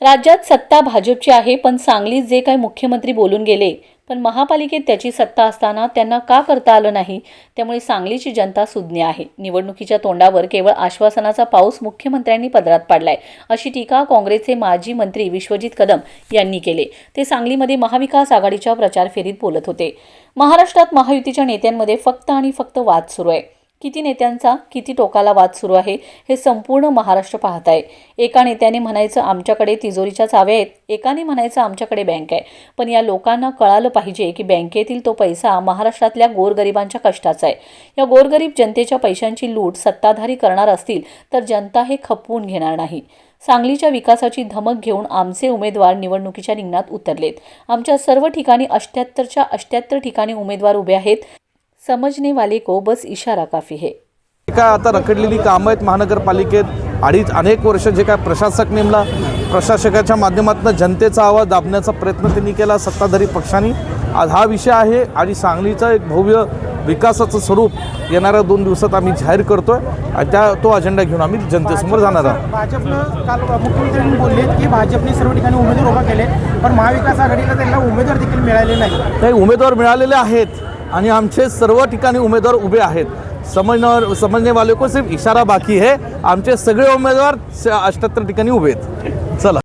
राज्यात सत्ता भाजपची आहे पण सांगलीत जे काही मुख्यमंत्री बोलून गेले पण महापालिकेत त्याची सत्ता असताना त्यांना का करता आलं नाही त्यामुळे सांगलीची जनता सुज्ञ आहे. निवडणुकीच्या तोंडावर केवळ आश्वासनाचा पाऊस मुख्यमंत्र्यांनी पदरात पाडलाय अशी टीका काँग्रेसचे माजी मंत्री विश्वजित कदम यांनी केले. ते सांगलीमध्ये महाविकास आघाडीच्या प्रचार फेरीत बोलत होते. महाराष्ट्रात महायुतीच्या नेत्यांमध्ये फक्त आणि फक्त वाद सुरू आहे. किती नेत्यांचा किती टोकाला वाद सुरू आहे हे संपूर्ण महाराष्ट्र पाहत आहे एका नेत्याने म्हणायचं आमच्याकडे तिजोरीच्या चाव्या आहेत. एकाने म्हणायचं आमच्याकडे बँक आहे. पण या लोकांना कळालं पाहिजे की बँकेतील तो पैसा महाराष्ट्रातल्या गोरगरिबांच्या कष्टाचा आहे. या गोरगरीब जनतेच्या पैशांची लूट सत्ताधारी करणार असतील तर जनता हे खपवून घेणार नाही. सांगलीच्या विकासाची धमक घेऊन आमचे उमेदवार निवडणुकीच्या रिंगणात उतरलेत. आमच्या सर्व ठिकाणी अष्ट्याहत्तरच्या अष्ट्याहत्तर ठिकाणी उमेदवार उभे आहेत. समजने वाले को बस इशारा काफी है। काय आता रखडलेली कामं आहेत महानगरपालिकेत. अडीच अनेक वर्ष जे काय प्रशासक नेमला प्रशासकाच्या माध्यमातून जनतेचा आवाज दाबण्याचा प्रयत्न त्यांनी केला सत्ताधारी पक्षांनी. आज हा विषय आहे आणि सांगलीचं एक भव्य विकासाचं स्वरूप येणाऱ्या दोन दिवसात आम्ही जाहीर करतोय आणि त्या तो अजेंडा घेऊन आम्ही जनतेसमोर जाणार आहोत. भाजपनं काल मुख्यमंत्र्यांनी बोलले की भाजपने सर्व ठिकाणी उमेदवार उभा केले पण महाविकास आघाडीला त्यांना उमेदवार देखील मिळाले नाही काही उमेदवार मिळालेले आहेत. आणि आमचे सर्व ठिकाणी उमेदवार उभे आहेत. समजणार समजणेवाले को सिर्फ इशारा बाकी है आमचे सगळे उमेदवार अठ्याहत्तर ठिकाणी उभे आहेत. चला.